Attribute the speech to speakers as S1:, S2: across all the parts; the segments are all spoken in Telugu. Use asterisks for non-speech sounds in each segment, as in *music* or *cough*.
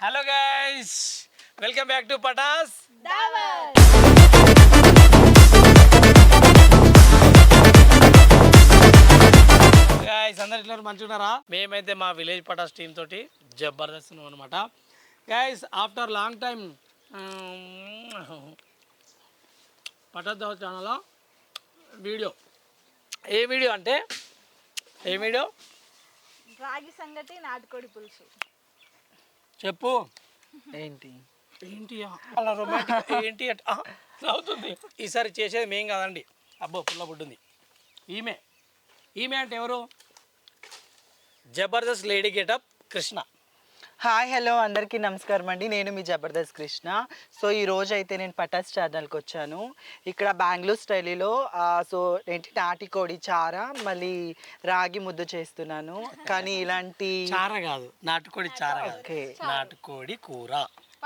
S1: Hello guys welcome back to Patas guys అందరు ఇట్లా మంచిగా ఉన్నారా మేమైతే మా విలేజ్ పటాస్ టీమ్ తోటి జబర్దస్త్ అనమాట guys after long time Patas దావ్ ఛానల్లో వీడియో ఏ వీడియో అంటే? ఏ వీడియో
S2: రాగి సంగటి నాటుకోడి పులుసు.
S1: చెప్పు.
S3: ఏంటి?
S1: ఏంటి అలా రొమాంటిక్ ఏంటి అట్ అవుతుంది. ఈసారి చేసేది మేం కాదండి. అబ్బో పుల్ల పుట్టింది. ఈమె. ఈమె అంటే ఎవరు? Jabardasth lady getup Krishna.
S3: Hi hello అందరికీ నమస్కారం అండి. నేను మీ జబర్దస్త్ కృష్ణ. సో ఈ రోజు అయితే నేను పటాస్ ఛానల్కి వచ్చాను. ఇక్కడ బెంగళూరు స్టైలీలో సో ఏంటి నాటికోడి చార మళ్ళీ రాగి ముద్ద చేస్తున్నాను. కానీ ఇలాంటి
S1: చార కాదు నాటుకోడి చార
S3: ఓకే.
S1: నాటుకోడి కూర.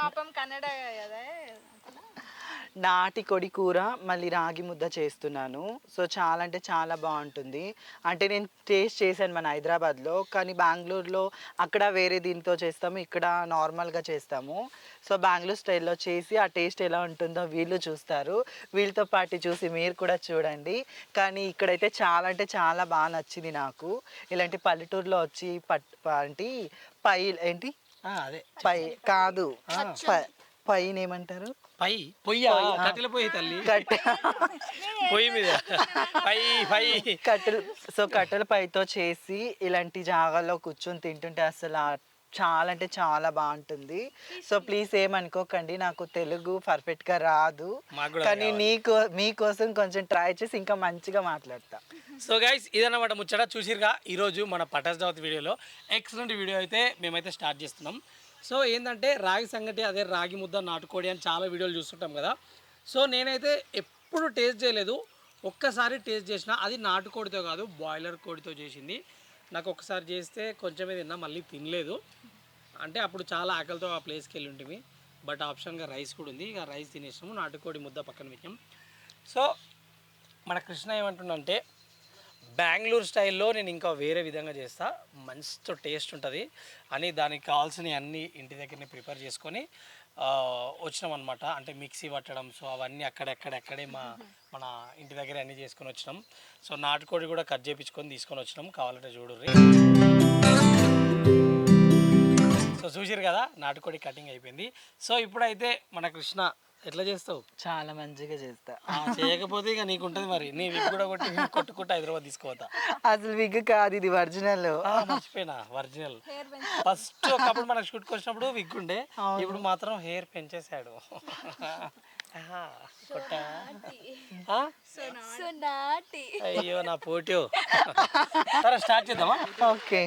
S2: పాపం కన్నడ కదా.
S3: నాటికోడి కూర మళ్ళీ రాగి ముద్ద చేస్తున్నాను. సో చాలా అంటే చాలా బాగుంటుంది. అంటే నేను టేస్ట్ చేశాను మన హైదరాబాద్లో కానీ బెంగళూరులో అక్కడ వేరే దీంతో చేస్తాము ఇక్కడ నార్మల్గా చేస్తాము. సో బెంగళూరు స్టైల్లో చేసి ఆ టేస్ట్ ఎలా ఉంటుందో వీళ్ళు చూస్తారు. వీళ్ళతో పాటు చూసి మీరు కూడా చూడండి. కానీ ఇక్కడైతే చాలా అంటే చాలా బాగా నచ్చింది నాకు. ఇలాంటి పల్లెటూరులో వచ్చి పట్ ఏంటి పై ఏంటి?
S1: అదే.
S3: పై కాదు. ప- పైన ఏమంటారు
S1: పై పొయ్య? కట్టెల పొయ్యి తల్లి. పొయ్యి మీద. పై పై.
S3: కట్టెలు సో కట్టెల పైతో చేసి ఇలాంటి జాగాల్లో కూర్చొని తింటుంటే అసలు చాలా అంటే చాలా బాగుంటుంది. సో ప్లీజ్ ఏమనుకోకండి నాకు తెలుగు పర్ఫెక్ట్గా రాదు కానీ నీకో మీకోసం కొంచెం ట్రై చేసి ఇంకా మంచిగా మాట్లాడతా.
S1: సో గైస్ ఇదన్నమాట ముచ్చట. చూసిరుగా ఈరోజు మన పటాస్ దావత్ వీడియోలో. ఎక్సలెంట్ వీడియో అయితే మేమైతే స్టార్ట్ చేస్తున్నాం. సో ఏంటంటే రాగి సంగటి అదే రాగి ముద్ద నాటుకోడి అని చాలా వీడియోలు చూస్తుంటాం కదా. సో నేనైతే ఎప్పుడు టేస్ట్ చేయలేదు. ఒక్కసారి టేస్ట్ చేసిన అది నాటుకోడితో కాదు బాయిలర్ కోడితో చేసింది. నాకు ఒక్కసారి చేస్తే కొంచెమే తిన్నా మళ్ళీ తినలేదు. అంటే అప్పుడు చాలా ఆకలితో ఆ ప్లేస్కి వెళ్ళి ఉంటుంది బట్ ఆప్షన్గా రైస్ కూడా ఉంది. ఇక రైస్ తినేసాము నాటుకోడి ముద్ద పక్కన పెట్టాం సో మన కృష్ణ ఏమంటుండంటే బెంగళూరు స్టైల్లో నేను ఇంకా వేరే విధంగా చేస్తా. మంచి టేస్ట్ ఉంటుంది. అని దానికి కావాల్సినవి అన్నీ ఇంటి దగ్గరనే ప్రిపేర్ చేసుకొని వచ్చినాం అనమాట అంటే మిక్సీ పట్టడం సో అవన్నీ అక్కడెక్కడెక్కడే మా మన ఇంటి దగ్గర అన్నీ చేసుకొని వచ్చినాం. సో నాటుకోడి కూడా కట్ చేయించుకొని తీసుకొని వచ్చినాం. కావాలంటే చూడుర్రి. సో చూసారు కదా నాటుకోడి కటింగ్ అయిపోయింది. సో ఇప్పుడైతే మన కృష్ణ ఎట్లా చేస్తావు?
S3: చాలా మంచిగా చేస్తా.
S1: ఆ, చేయకపోతే ఇక నీకు ఉంటుంది మరి. నీ విగ్ కూడా కొట్టి కొట్టుకుంటా హైదరాబాద్ తీసుకోవతా
S3: అసలు విగ్ కాదు ఇది ఒరిజినల్.
S1: ఆ, మర్చిపోయినా ఒరిజినల్. ఫస్ట్ ఒకప్పుడు మనకు షూట్కి వచ్చినప్పుడు విగ్ ఉండే ఇప్పుడు మాత్రం హెయిర్ పెంచేశాడు. అయ్యో నా పోటీ సరే స్టార్ట్ చేద్దామా?
S3: ఓకే.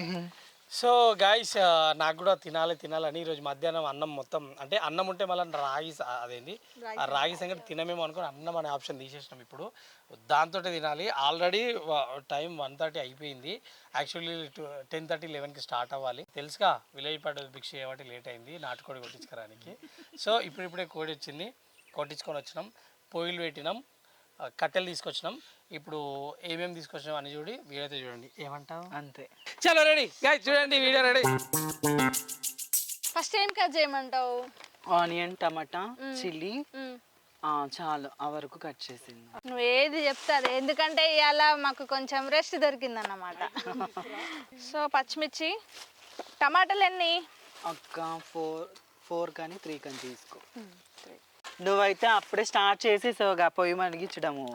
S1: సో గాయస్ నాకు కూడా తినాలి తినాలని ఈరోజు మధ్యాహ్నం అన్నం మొత్తం అంటే అన్నం ఉంటే మళ్ళీ రాగి అదేంటి ఆ రాగి సంగతి తినమేమో అనుకుని అన్నం అనే ఆప్షన్ తీసేసినాం ఇప్పుడు. దాంతో తినాలి. ఆల్రెడీ టైం వన్ థర్టీ అయిపోయింది. యాక్చువల్లీ టెన్ థర్టీ లెవెన్కి స్టార్ట్ అవ్వాలి. తెలుసుగా విలేజ్ పాట భిక్ష చేయబట్టి లేట్ అయింది. నాటుకోడి కొట్టించుకోవడానికి సో ఇప్పుడు ఇప్పుడే కోడి వచ్చింది. కొట్టించుకొని వచ్చినాం. పొయ్యిలు పెట్టినాం. కట్టెలు తీసుకొచ్చినాం. ఇప్పుడు ఏమేమి తీసుకొచ్చినాం అని చూడి వీడైతే చూడండి. ఏమంటావు?
S3: అంతే.
S1: చలో రెడీ. గాయ్ చూడండి వీడియో రెడీ.
S2: ఫస్ట్ ఏం కట్ చేయమంటావు?
S3: ఆనియన్ టమాటా చిల్లీ. చాలు. ఆ వరకు కట్ చేసింది.
S2: నువ్వు ఏది చెప్తే అది ఎందుకంటే ఇవాళ మాకు కొంచెం రెస్ట్ దొరికింది అన్నమాట సో పచ్చిమిర్చి. టమాటాలు ఎన్ని?
S3: అక్క ఫోర్ ఫోర్ కానీ త్రీ కానీ తీసుకో. నువ్వైతే అప్పుడే స్టార్ట్ చేసేసావుగా పొయ్యి మరిగించడము.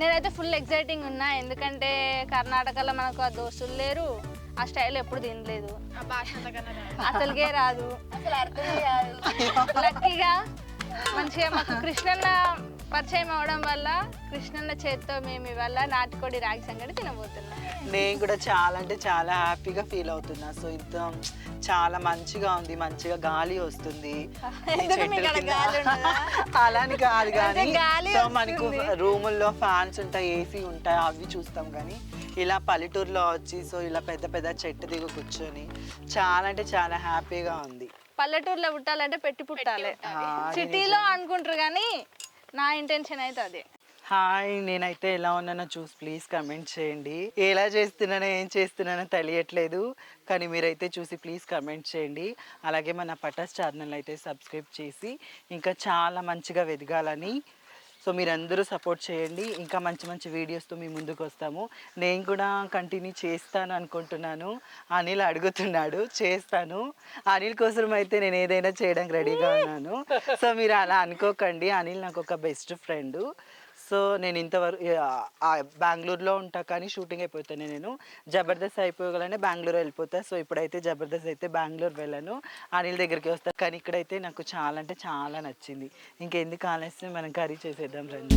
S2: నేనైతే ఫుల్ ఎక్సైటింగ్ ఉన్నా ఎందుకంటే కర్ణాటకలో మనకు ఆ దోస్తులు లేరు ఆ స్టైల్ ఎప్పుడు తినలేదు. అసలుకే రాదు. అసలు అర్థమే కాదు. లక్కీగా మంచిగా మాకు కృష్ణన్న పరిచయం అవడం వల్ల కృష్ణన్న చేత్తో మేము ఇవాళ నాటుకోడి రాగి సంగటి తినబోతున్నాం.
S3: నేను కూడా చాలా అంటే చాలా హ్యాపీగా ఫీల్ అవుతున్నా. సో ఇంత చాలా మంచిగా ఉంది మంచిగా గాలి వస్తుంది. *laughs*
S2: ఎందుకు మీకు అక్కడ గాలి? *laughs*
S3: అలాని కాదు కానీ
S2: అంటే గాలి
S3: సో మనకు రూముల్లో ఫ్యాన్స్ ఉంటాయి ఏసీ ఉంటాయి అవి చూస్తాం కానీ ఇలా పల్లెటూరులో వచ్చి సో ఇలా పెద్ద పెద్ద చెట్టు దిగు కూర్చొని చాలా అంటే చాలా హ్యాపీగా ఉంది.
S2: పల్లెటూరులో పుట్టాలంటే పెట్టి పుట్టాలి. సిటీలో అనుకుంటారు కానీ నా ఇంటెన్షన్ అయితే అదే.
S3: హాయ్ నేనైతే ఎలా ఉన్నానో చూసి ప్లీజ్ కమెంట్ చేయండి. ఎలా చేస్తున్నానో ఏం చేస్తున్నానో తెలియట్లేదు. కానీ మీరైతే చూసి ప్లీజ్ కమెంట్ చేయండి. అలాగే మన పటాస్ ఛానల్ అయితే సబ్స్క్రైబ్ చేసి ఇంకా చాలా మంచిగా ఎదగాలని సో మీరందరూ సపోర్ట్ చేయండి. ఇంకా మంచి మంచి వీడియోస్తో మీ ముందుకు వస్తాము. నేను కూడా కంటిన్యూ చేస్తాను అనుకుంటున్నాను. అనిల్ అడుగుతున్నాడు చేస్తాను. అనిల్ కోసం అయితే నేను ఏదైనా చేయడానికి రెడీగా ఉన్నాను. సో మీరు అలా అనుకోకండి. అనిల్ నాకు ఒక బెస్ట్ ఫ్రెండ్. సో నేను ఇంతవరకు బెంగళూరులో ఉంటా కానీ షూటింగ్ అయిపోతాను నేను. జబర్దస్త్ అయిపోగలనే బెంగళూరు వెళ్ళిపోతా. సో ఇప్పుడైతే జబర్దస్త్ అయితే బెంగళూరు వెళ్ళాను. అనిల్ దగ్గరికి వస్తా. కానీ ఇక్కడైతే నాకు చాలా అంటే చాలా నచ్చింది. ఇంకెందుకు ఆలస్యం? మనం కర్రీ చేసేద్దాం రండి.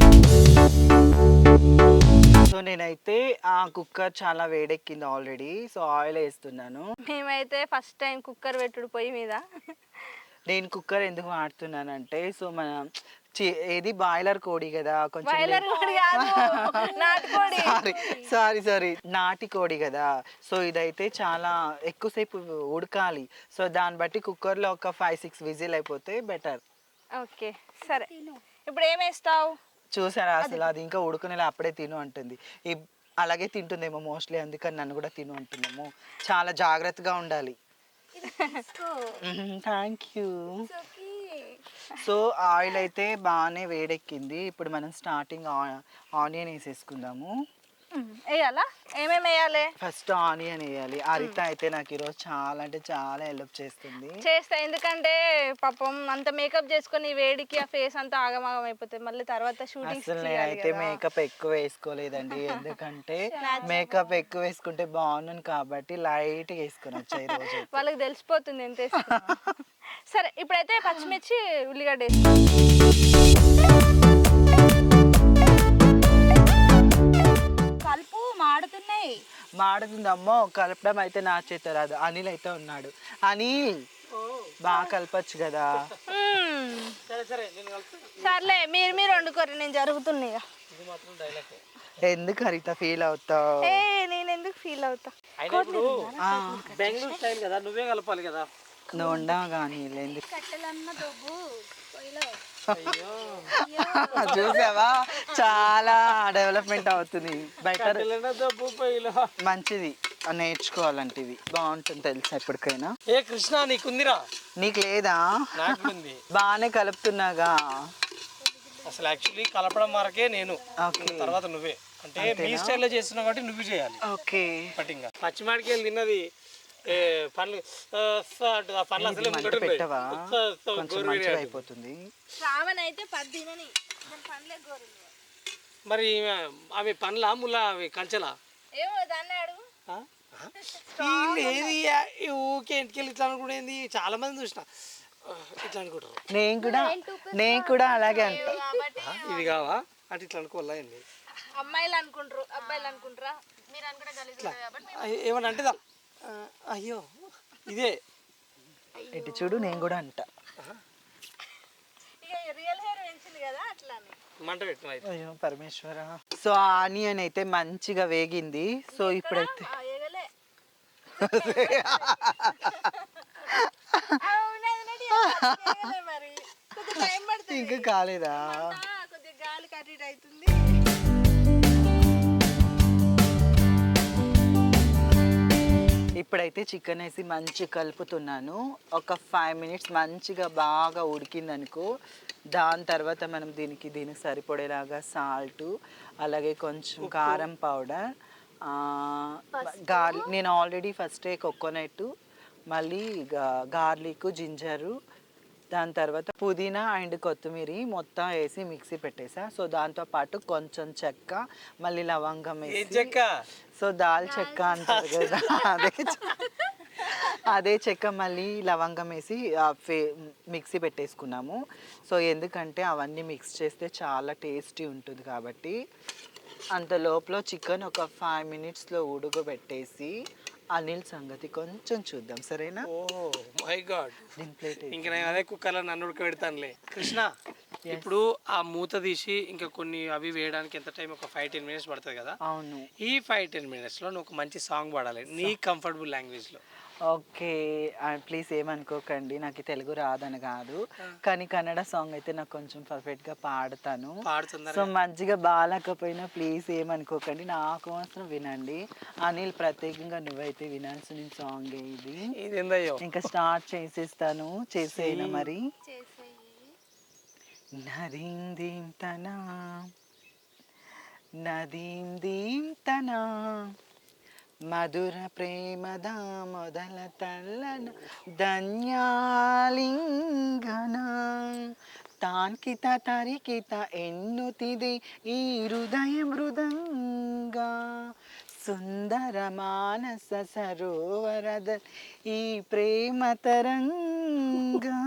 S3: సో నేనైతే ఆ కుక్కర్ చాలా వేడెక్కింది ఆల్రెడీ. సో ఆయిల్ వేస్తున్నాను.
S2: మేమైతే ఫస్ట్ టైం కుక్కర్ పెట్టుడు పొయ్యి మీద.
S3: నేను కుక్కర్ ఎందుకు వాడుతున్నానంటే సో మన ఏది? బాయిలర్ కోడి కదా కొంచెం *laughs* సారీ సారీ సారీ. నాటి కోడి కదా. సో ఇదైతే చాలా ఎక్కువసేపు ఉడకాలి. సో దాన్ని బట్టి కుక్కర్లో ఒక ఫైవ్ సిక్స్ విజిల్ అయిపోతే బెటర్.
S2: ఓకే సరే. ఇప్పుడు ఏం వేస్తావు?
S3: చూసారా అసలు అది ఇంకా ఉడుకునేలా అప్పుడే తిను అంటుంది. ఈ అలాగే తింటుందేమో మోస్ట్లీ అందుకని నన్ను కూడా తిను అంటుందేమో. చాలా జాగ్రత్తగా ఉండాలి. Thank you. సో ఆయిల్ అయితే బాగానే వేడెక్కింది. ఇప్పుడు మనం స్టార్టింగ్ ఆనియన్ వేసేసుకుందాము.
S2: వేయాలా? ఏమేమి వేయాలి?
S3: ఫస్ట్ ఆనియన్ వేయాలి. అరిత అయితే నాకు ఈరోజు చాలా అంటే చాలా హెల్ప్ చేస్తుంది.
S2: చేస్తా. ఎందుకంటే పాపం అంత మేకప్ చేసుకొని వేడికి ఆ ఫేస్ అంతా ఆగమాగం అయిపోతుంది. మళ్ళీ తర్వాత షూటింగ్
S3: అసలు నేనైతే మేకప్ ఎక్కువ వేసుకోలేదండి. ఎందుకంటే *laughs* మేకప్ ఎక్కువ వేసుకుంటే బాగున్నాను కాబట్టి లైట్గా వేసుకొని వచ్చాయి
S2: వాళ్ళకి తెలిసిపోతుంది ఎంత. *laughs* సరే ఇప్పుడైతే పచ్చిమిర్చి ఉల్లిగడ్డ
S4: కలుపు మాడుతున్నాయి.
S3: మాడుతుంది అమ్మో కలపడం అయితే నా చేత రాదు. అనిల్ అయితే ఉన్నాడు. అనిల్ బాగా కలపచ్చు కదా.
S2: సర్లే మీరు మీరు వండుకోరు నేను జరుగుతున్నా ఇక
S1: ఇది మాత్రం డైలాగ్
S3: ఎందుకు హరిత ఫీల్ అవుతావు?
S2: ఏ నేను ఎందుకు ఫీల్ అవుతా?
S1: బెంగళూరు స్టైల్ కదా నువ్వే కలపాలి కదా.
S3: నువ్వు ఉండవు కానీ
S4: పొయ్యిలో.
S3: చూసావా? చాలా డెవలప్మెంట్ అవుతుంది.
S1: పొయ్యిలో.
S3: మంచిది. నేర్చుకోవాలంటే ఇవి బాగుంటుంది తెలుసా ఎప్పటికైనా?
S1: ఏ కృష్ణ నీకుందిరా?
S3: నీకు లేదా? బాగానే కలుపుతున్నాగా.
S1: అసలు యాక్చువల్లీ కలపడం వరకే నేను. తర్వాత నువ్వే. అంటే మీ స్టైల్లో చేస్తున్నావు కాబట్టి నువ్వు చేయాలి.
S3: ఓకే.
S1: పట్టింగా తిన్నది పండ్లు పండ్లు అసలే.
S3: పెట్టవా? కొంచెం మంచిగా అయిపోతుంది.
S2: శ్రావణ అయితే పది తినని దాని పండ్లే గోరు
S1: మరి అవి పండ్ల ముళ్ళ అవి కంచెలా?
S2: ఏమో దాన్ని అడుగు.
S1: ఏది ఊకే ఇంటికెళ్ళి ఇట్లా అనుకునేది చాలా మంది చూసిన. ఇట్లా అనుకుంటారు.
S3: నేను కూడా నేను కూడా అలాగే అంట.
S1: ఇది కావా? అంటే ఇట్లా అనుకోవాలా
S2: అమ్మాయిలు అనుకుంటారు అబ్బాయిలు అనుకుంటారా? మీరు అనుకుంటే కలిసి కాబట్టి
S1: అయ్య, ఇదే.
S3: ఇటు చూడు నేను కూడా అంట.
S2: ఇక
S3: అయ్యో పరమేశ్వర. సో ఆనియన్ అయితే మంచిగా వేగింది. సో ఇప్పుడైతే
S2: ఆ, ఎగలే. *laughs*
S3: ఇప్పుడైతే చికెన్ వేసి మంచి కలుపుతున్నాను. ఒక ఫైవ్ మినిట్స్ మంచిగా బాగా ఉడికిందనుకో దాని తర్వాత మనం దీనికి దీనికి సరిపడేలాగా సాల్ట్ అలాగే కొంచెం కారం పౌడర్ గార్లిక్ నేను ఆల్రెడీ ఫస్టే కోకోనట్ మళ్ళీ గార్లిక్ జింజరు దాని తర్వాత పుదీనా అండ్ కొత్తిమీర మొత్తం వేసి మిక్సీ పెట్టేసా. సో దాంతో పాటు కొంచెం చెక్క మళ్ళీ లవంగం వేసి
S1: చెక్క?
S3: సో దాల్ చెక్క అంటారు కదా అదే చెక్క. అదే చెక్క మళ్ళీ లవంగం వేసి మిక్సీ పెట్టేసుకున్నాము. సో ఎందుకంటే అవన్నీ మిక్స్ చేస్తే చాలా టేస్టీ ఉంటుంది కాబట్టి అంత లోపల చికెన్ ఒక ఫైవ్ మినిట్స్లో ఉడకబెట్టేసి అనిల్ సంగతి కొంచెం చూద్దాం సరేనా?
S1: Oh my god.
S3: దీని ప్లేట్
S1: ఇంక నేను అదే కుక్కర్లో నన్ను ఉడకబెడతానులే. కృష్ణ ఇప్పుడు ఆ మూత తీసి ఇంకా కొన్ని అవి వేయడానికి ఎంత టైం? ఒక ఫైవ్ టెన్ మినిట్స్ పడుతుంది కదా.
S3: అవును.
S1: ఈ ఫైవ్ టెన్ మినిట్స్లో నువ్వు ఒక మంచి సాంగ్ పాడాలి. నీ కంఫర్టబుల్ లాంగ్వేజ్లో
S3: ఓకే ప్లీజ్ ఏమనుకోకండి నాకు తెలుగు రాదని కాదు. కానీ కన్నడ సాంగ్ అయితే నాకు కొంచెం పర్ఫెక్ట్గా పాడతాను. సో మంచిగా బాగాలేకపోయినా ప్లీజ్ ఏమనుకోకండి నా కోసం వినండి. అనిల్ ప్రత్యేకంగా నువ్వైతే వినాల్సిన సాంగ్ ఇది.
S1: ఇదేందయ్యో
S3: ఇంకా స్టార్ట్ చేసేస్తాను చేసేయను మరి? నదీం దీం తనా నదీం దీం తనా మధుర ప్రేమ దామోదల తల్లన ధన్యాలింగన. తాంకిత తరికిత ఎన్నుతిది ఈ హృదయ మృదంగా. సుందర మానస సరోవరద ఈ ప్రేమ తరంగా.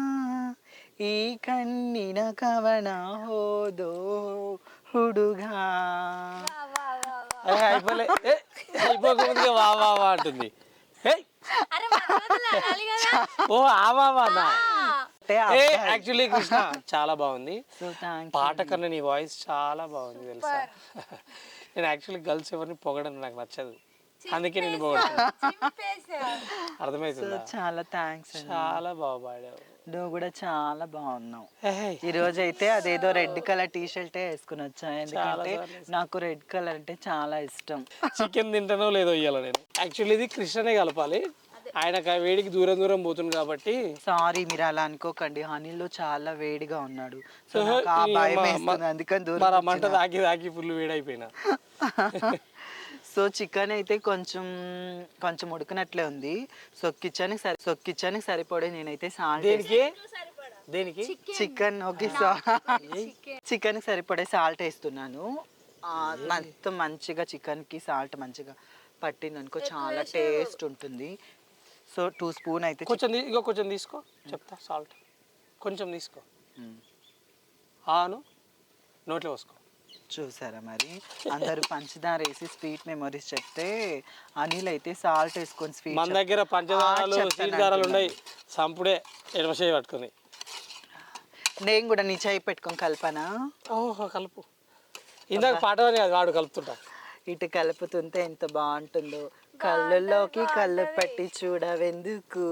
S3: ఈ కన్నిన కవణ హోదో
S1: హుడుగా. అయిపోలే. అయిపోకముందుగా వా వా వా అంటుంది ఏయ్, ఓ ఆ వా వా నా
S3: అంటే
S1: ఏ యాక్చువల్లీ కృష్ణ *laughs* చాలా బాగుంది.
S3: థ్యాంక్
S1: పాట కన్నా నీ వాయిస్ చాలా బాగుంది తెలుసా? నేను యాక్చువల్లీ గర్ల్స్ ఎవరిని పొగడను నాకు నచ్చదు. అందుకే నేను అర్థమవుతుందా
S3: చాలా థ్యాంక్స్ అండి.
S1: చాలా బాగా పాడావు.
S3: నువ్వు కూడా చాలా బాగున్నావు. ఈ రోజు అయితే అదేదో రెడ్ కలర్ టీ షర్టే వేసుకుని వచ్చా. ఎందుకంటే నాకు రెడ్ కలర్ అంటే చాలా ఇష్టం.
S1: చికెన్ తింటానో లేదో ఇయ్యాల నేను. యాక్చువల్లీ ఇది కృష్ణనే కలపాలి. ఆయన వేడికి దూరం దూరం పోతుంది కాబట్టి.
S3: సారీ మీరు అలా అనుకోకండి. హనీలో చాలా వేడిగా ఉన్నాడు. సో నాకు ఆ భయం వేస్తుంది. అందుకని దూరం
S1: మంట తాకి తాకి ఫుల్ వేడైపోయినా. *laughs*
S3: సో చికెన్ అయితే కొంచెం కొంచెం ఉడికినట్లే ఉంది. సో కిచెన్కి సరి సో కిచెన్కి సరిపడే నేనైతే సాల్ట్
S1: దేనికి? దేనికి?
S3: చికెన్. ఓకే సో చికెన్కి సరిపడే సాల్ట్ వేస్తున్నాను. ఆ, మొత్తం మంచిగా చికెన్కి సాల్ట్ మంచిగా పట్టింది అనుకో చాలా టేస్ట్ ఉంటుంది. సో టూ స్పూన్ అయితే
S1: కొంచెం ఇగో కొంచెం తీసుకో. చెప్తా సాల్ట్. కొంచెం తీసుకో. ఆను నోట్లో పోసుకో.
S3: చూసారా మరి? అందరూ పంచదార వేసి స్వీట్ మెమరీస్ చెప్తే అనిల్ అయితే సాల్ట్ వేసుకొని స్వీట్
S1: మన దగ్గర పంచదారాలు సీట్ దారాలు ఉన్నాయి సంపుడే ఎడమ చేయి పట్టుకుని.
S3: నేను కూడా నీ చేయి పెట్టుకొని కలపనా?
S1: ఓహో కలుపు. ఇందాక పాట అది వాడు కలుపుతుంటా.
S3: ఇటు కలుపుతుంటే ఎంత బాగుంటుందో. కళ్ళల్లోకి కళ్ళు పెట్టి చూడవెందుకు?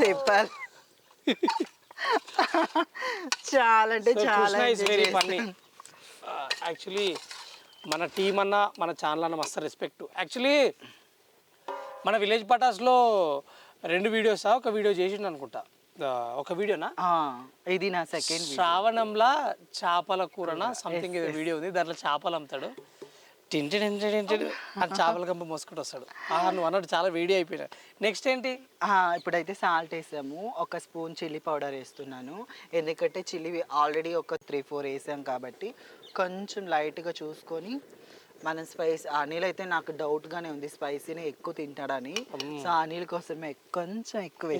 S3: చెప్పాలి. *laughs* చాలా అంటే చాలా
S1: యాక్చువల్లీ మన టీం అన్న మన ఛానల్ అన్న మస్తు రెస్పెక్ట్ యాక్చువల్లీ మన విలేజ్ పటాస్లో రెండు వీడియోసా ఒక వీడియో చేసిండు అనుకుంటా. ఒక వీడియోనా
S3: ఇది నా సెకండ్
S1: శ్రావణంలా చేపల కూరన? సంథింగ్ వీడియో ఉంది. దాంట్లో చేపలు అమ్ముతాడు. టింటి టింటి టింటి అని చేపల కంప మోసుకుంటూ వస్తాడు. ఆ నువ్వు అన్నట్టు చాలా వేడి అయిపోయినా నెక్స్ట్ ఏంటి?
S3: ఇప్పుడైతే సాల్ట్ వేసాము. ఒక స్పూన్ చిల్లీ పౌడర్ వేస్తున్నాను. ఎందుకంటే చిల్లీ ఆల్రెడీ ఒక త్రీ ఫోర్ వేసాం కాబట్టి కొంచెం లైట్గా చూసుకొని మన స్పైస్ అనిల్ అయితే నాకు డౌట్గానే ఉంది. స్పైసీని ఎక్కువ తింటాడని. సో అనిల్ కోసమే కొంచెం ఎక్కువ.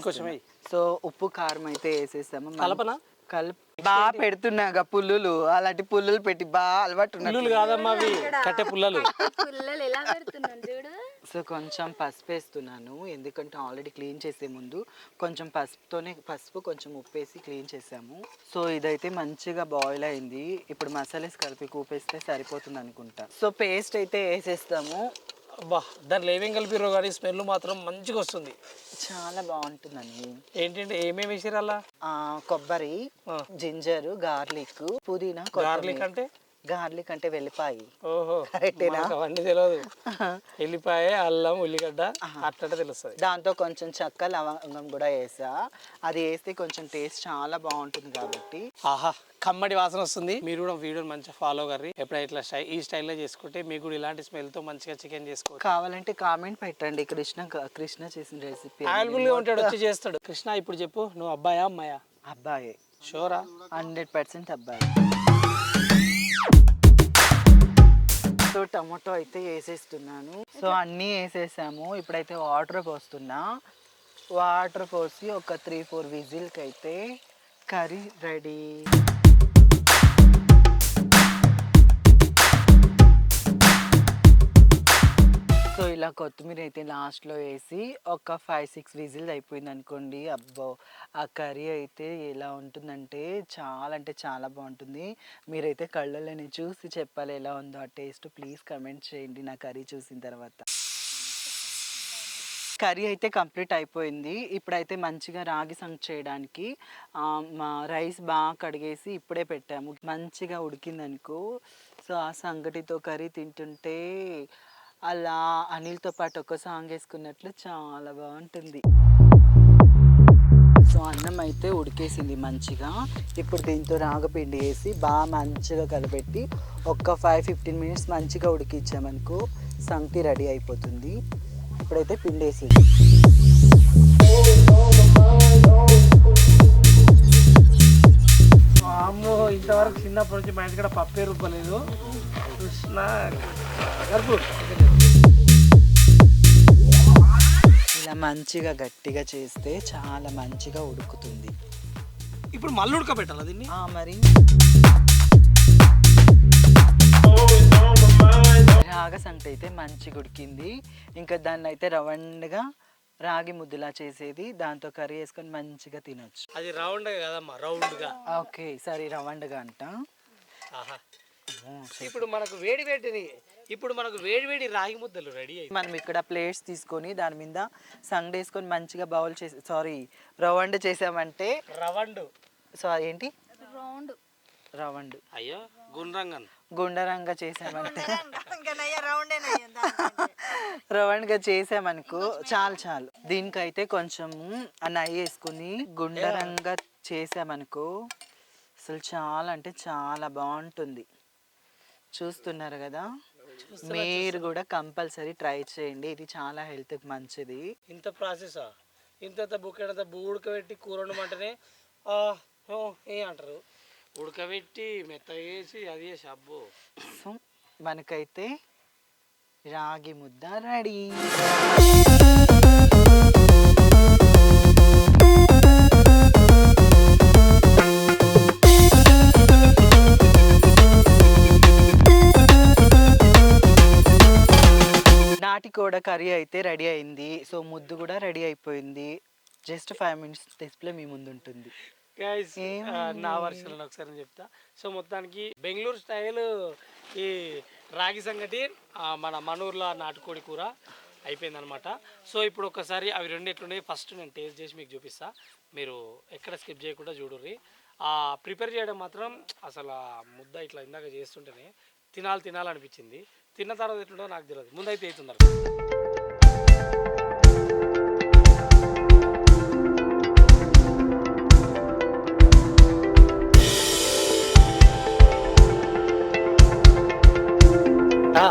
S3: సో ఉప్పు కారం అయితే వేసేసాము. మనం-
S1: కలపనా?
S3: కలుపు బాగా పెడుతున్నాగా పుల్లులు. అలాంటి పుల్లులు పెట్టి బాగా అలవాటు
S1: పుల్లలు కాదమ్మా అవి కట్టె పుల్లలు.
S2: పిల్లలు ఎలా పెడుతున్నాను చూడు?
S3: సో కొంచెం పసుపు వేస్తున్నాను. ఎందుకంటే ఆల్రెడీ క్లీన్ చేసే ముందు కొంచెం పసుపుతోనే పసుపు కొంచెం ఉప్పు వేసి క్లీన్ చేసాము. సో ఇదైతే మంచిగా బాయిల్ అయింది. ఇప్పుడు మసాలాస్ కలిపి కూపేస్తే సరిపోతుంది అనుకుంటా. సో పేస్ట్ అయితే వేసేస్తాము.
S1: అబ్బా దాంట్లో ఏమేం కలిపిరో కానీ స్మెల్ మాత్రం మంచిగా వస్తుంది.
S3: చాలా బాగుంటుందండి.
S1: ఏంటంటే ఏమేమి వేసారు అలా?
S3: ఆ, కొబ్బరి. జింజర్ గార్లిక్ పుదీనా
S1: గార్లిక్ అంటే?
S3: గార్లిక్ అంటే వెల్లిపాయి.
S1: ఓహో అవన్నీ తెలియదు ఎల్లిపాయ అల్లం ఉల్లిగడ్డ అట్లంటే తెలుస్తుంది.
S3: దాంతో కొంచెం చెక్క లవంగం కూడా వేసా. అది వేస్తే కొంచెం టేస్ట్ చాలా బాగుంటుంది కాబట్టి.
S1: ఆహా కమ్మడి వాసన వస్తుంది. మీరు కూడా వీడియోని మంచిగా ఫాలో కర్రీ. ఎప్పుడైతే ఇట్లా ఈ స్టైల్లో చేసుకుంటే మీకు కూడా ఇలాంటి smell తో మంచిగా చికెన్ చేసుకోవచ్చు.
S3: కావాలంటే కామెంట్ పెట్టండి. కృష్ణ కృష్ణ చేసిన రెసిపీ
S1: ఉంటాడు వచ్చి చేస్తాడు. కృష్ణ ఇప్పుడు చెప్పు. నువ్వు అబ్బాయా అమ్మాయా?
S3: అబ్బాయి.
S1: షోరా
S3: హండ్రెడ్ పర్సెంట్ అబ్బాయి. సో టమాటో అయితే వేసేస్తున్నాను. సో అన్నీ వేసేసాము. ఇప్పుడైతే వాటర్ పోస్తున్నా. వాటర్ పోసి ఒక త్రీ ఫోర్ విజిల్కి అయితే కర్రీ రెడీ. సో ఇలా కొత్తిమీర అయితే లాస్ట్లో వేసి ఒక ఫైవ్ సిక్స్ విజిల్స్ అయిపోయింది అనుకోండి అబ్బో! ఆ కర్రీ అయితే ఎలా ఉంటుందంటే చాలా అంటే చాలా బాగుంటుంది. మీరైతే కళ్ళలోనే చూసి చెప్పాలి ఎలా ఉందో ఆ టేస్ట్ ప్లీజ్ కమెంట్ చేయండి నా కర్రీ చూసిన తర్వాత. కర్రీ అయితే కంప్లీట్ అయిపోయింది. ఇప్పుడైతే మంచిగా రాగి సంగ చేయడానికి మా రైస్ బాగా కడిగేసి ఇప్పుడే పెట్టాము. మంచిగా ఉడికిందనుకో సో ఆ సంగటితో కర్రీ తింటుంటే అలా అనిల్తో పాటు ఒక సాంగ్ వేసుకున్నట్లు చాలా బాగుంటుంది సో అన్నం అయితే ఉడికేసింది మంచిగా. ఇప్పుడు దీంతో రాగపిండి వేసి బాగా మంచిగా కలబెట్టి ఒక్క ఫైవ్ ఫిఫ్టీన్ మినిట్స్ మంచిగా ఉడికించామనుకో సంగతి రెడీ అయిపోతుంది. ఇప్పుడైతే పిండి వేసింది
S1: అమ్మో ఇంతవరకు చిన్నప్పటి నుంచి మా ఇంటి కూడా పప్పే రూపలేదు కృష్ణ
S3: ఇలా మంచిగా గట్టిగా చేస్తే చాలా మంచిగా ఉడుకుతుంది.
S1: ఇప్పుడు మళ్ళీ ఉడకబెట్టాలి దీన్ని?
S3: ఆ, మరి. రాగ సంగటి అయితే మంచిగా ఉడికింది. ఇంకా దాన్ని అయితే రవండ్గా రాగి ముద్దలా చేసేది. దాంతో కర్రీ వేసుకొని మంచిగా తినొచ్చు.
S1: అది రౌండ్ కదమ్మా రౌండ్గా.
S3: ఓకే సరే రవండ్గా అంట.
S1: ఇప్పుడు మనకు వేడి వేడిని ఇప్పుడు మనకు వేడి వేడి రాగి ముద్దలు రెడీ అయ్యి
S3: మనం ఇక్కడ ప్లేట్స్ తీసుకొని దాని మీద సంగడి వేసుకొని మంచిగా బౌల్ చేసి సారీ రవండ్ చేసామంటే
S1: రవండు
S3: సో ఏంటి
S4: రౌండ్
S3: రవండ్
S1: అయ్యో గుండ్రంగన్
S3: గుండరంగా చేసామంటే రవండ్గా చేసామనుకో చాలు చాలు. దీనికైతే కొంచెము ఆ నెయ్యి వేసుకుని గుండరంగా చేసామనుకో అసలు చాలా అంటే చాలా బాగుంటుంది. చూస్తున్నారు కదా? మీరు కూడా కంపల్సరీ ట్రై చేయండి. ఇది చాలా హెల్త్కి మంచిది.
S1: ఇంత ప్రాసెసా? ఇంత బుక్కెడంత ఉడకబెట్టి కూర వండమంటేనే ఆ, ఓ, ఏ అంటారు? ఉడకబెట్టి మెత్తగా వేసి అది చేసి అబ్బో.
S3: సో మనకైతే రాగి ముద్ద రెడీ. కర్రీ అయితే రెడీ అయింది. సో ముద్దు కూడా రెడీ అయిపోయింది. జస్ట్ ఫైవ్ మినిట్స్ డిస్ప్లే మీ ముందు ఉంటుంది
S1: గైస్ నా వర్షన్లో ఒకసారి చెప్తా. సో మొత్తానికి బెంగళూరు స్టైల్ ఈ రాగి సంగటి మన మనూర్లో నాటుకోడి కూర అయిపోయింది అనమాట సో ఇప్పుడు ఒకసారి అవి రెండు ఎట్లున్నాయి ఫస్ట్ నేను టేస్ట్ చేసి మీకు చూపిస్తా. మీరు ఎక్కడ స్కిప్ చేయకుండా చూడుర్రి. ఆ ప్రిపేర్ చేయడం మాత్రం అసలు ముద్ద ఇట్లా ఇందాక చేస్తుంటేనే తినాలి తినాలనిపించింది. తిన్న తర్వాత ఎట్లుంటో నాకు తెలియదు ముందైతే అవుతుంది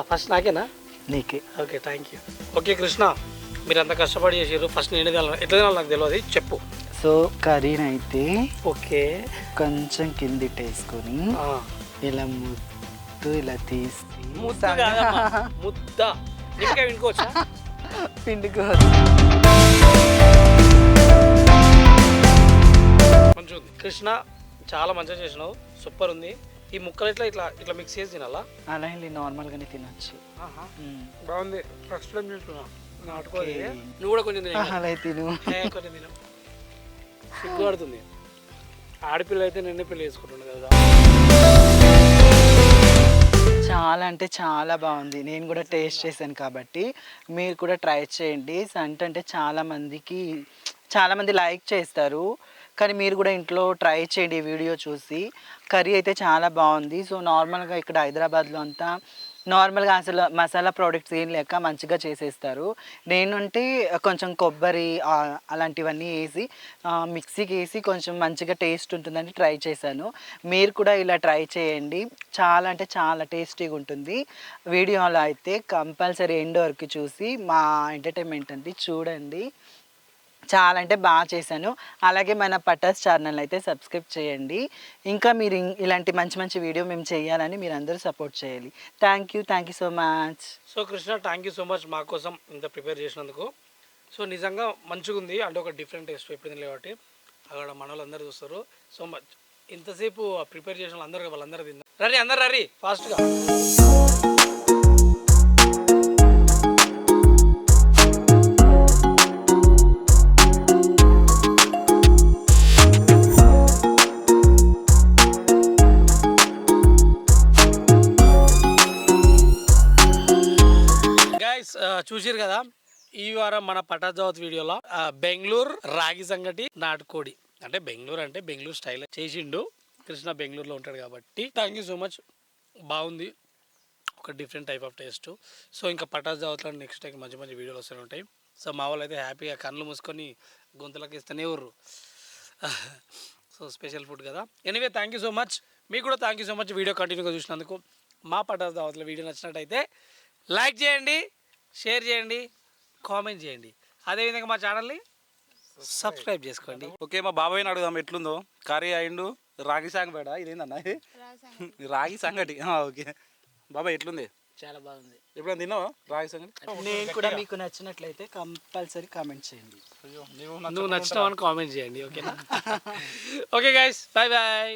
S1: ఫస్ట్ నాకేనా?
S3: నీకే.
S1: Okay thank you okay Krishna మీరు అంత కష్టపడి చేసారు ఫస్ట్ నేను ఎట్లా తినాలి నాకు తెలియదు చెప్పు.
S3: సో కర్రీని అయితే
S1: ఓకే.
S3: కొంచెం కిందిటి వేసుకొని ఇలా ముద్దు ఇలా తీసి
S1: ముద్ద కాదమ్మా, ముద్ద నిమ్మకాయ వినుకోవచ్చా
S3: పిండుకోవచ్చు
S1: మంచిగా ఉంది కృష్ణ చాలా మంచిగా చేసినావు. సూపర్ ఉంది. ఈ ముక్కలు ఇట్లా ఇట్లా ఇట్లా మిక్స్ చేసి తినాలా?
S3: అలా వెళ్ళి నార్మల్గానే తినొచ్చు.
S1: బాగుంది. ఫస్ట్ టైం చూస్తున్నా. నువ్వు కూడా కొంచెం తినే.
S3: అలా తిను.
S1: కొంచెం తిన. సిగ్గుపడుతుంది. ఆడపిల్ల అయితే నిన్నే పెళ్ళి చేసుకుంటుండే కదా.
S3: చాలా అంటే చాలా బాగుంది. నేను కూడా టేస్ట్ చేశాను కాబట్టి మీరు కూడా ట్రై చేయండి. సంట అంటే చాలా మందికి చాలా మంది లైక్ చేస్తారు. కానీ మీరు కూడా ఇంట్లో ట్రై చేయండి ఈ వీడియో చూసి. కర్రీ అయితే చాలా బాగుంది. సో నార్మల్గా ఇక్కడ హైదరాబాద్లో అంతా నార్మల్గా అసలు మసాలా ప్రోడక్ట్స్ ఏం లేక మంచిగా చేసేస్తారు. నేనుంటే కొంచెం కొబ్బరి అలాంటివన్నీ వేసి మిక్సీకి వేసి కొంచెం మంచిగా టేస్ట్ ఉంటుందని ట్రై చేశాను. మీరు కూడా ఇలా ట్రై చేయండి. చాలా అంటే చాలా టేస్టీగా ఉంటుంది. వీడియోలో అయితే కంపల్సరీ ఎండ్ వరకు చూసి మా ఎంటర్టైన్మెంట్ అంది చూడండి. చాలా అంటే బాగా చేశాను. అలాగే మన పటాస్ ఛానల్ అయితే సబ్స్క్రైబ్ చేయండి. ఇంకా మీరు ఇం- ఇలాంటి మంచి మంచి వీడియో మేము చేయాలని మీరు అందరూ సపోర్ట్ చేయాలి. Thank you thank you so much.
S1: So Krishna thank you so much మా కోసం ఇంత ప్రిపేర్ చేసినందుకు. సో నిజంగా మంచిగా ఉంది అంటే ఒక డిఫరెంట్ టేస్ట్ ఎప్పుడు కాబట్టి. అక్కడ మన వాళ్ళు చూస్తారు. సో మచ్ ఇంతసేపు ప్రిపేర్ చేసిన వాళ్ళందరూ వాళ్ళందరూ తిన్నారు. రరి అందరు రరి ఫాస్ట్గా. చూసారు కదా? ఈ వారం మన పటాజావత్ వీడియోలో బెంగళూరు రాగి సంగటి నాటుకోడి. అంటే బెంగళూరు అంటే బెంగళూరు స్టైల్ చేసిండు. కృష్ణ బెంగళూరులో ఉంటాడు కాబట్టి. థ్యాంక్ యూ సో మచ్ బాగుంది. ఒక different type of taste so ఇంకా పటాస్ నెక్స్ట్ టైం మంచి మంచి వీడియోలు వస్తూనే ఉంటాయి. సో మా వాళ్ళు అయితే హ్యాపీగా కళ్ళు మూసుకొని గొంతులకు ఇస్తూనే ఊర్రు సో స్పెషల్ ఫుడ్ కదా. Anyway thank you so much మీకు కూడా thank you so much video కంటిన్యూగా చూసినందుకు మా పటాస్ దావత్లో వీడియో నచ్చినట్టయితే లైక్ చేయండి. షేర్ చేయండి కామెంట్ చేయండి. అదేవిధంగా మా ఛానల్ని సబ్స్క్రైబ్ చేసుకోండి.
S5: ఓకే మా బాబాయ్ని అడుగుదాం ఎట్లుందో? కర్రీ అయిండు రాగి సాంగ్ పేడ ఇదేందన్న ఇది? రాగి సంగటి ఆ, ఓకే. బాబాయ్ ఎట్లుంది?
S1: చాలా బాగుంది.
S5: ఎప్పుడైనా తిన్నావా రాగి సంగటి?
S3: నేను కూడా మీకు నచ్చినట్లయితే కంపల్సరీ కామెంట్ చేయండి.
S1: నువ్వు నచ్చినావని కామెంట్ చేయండి ఓకేనా? *laughs* Okay guys bye bye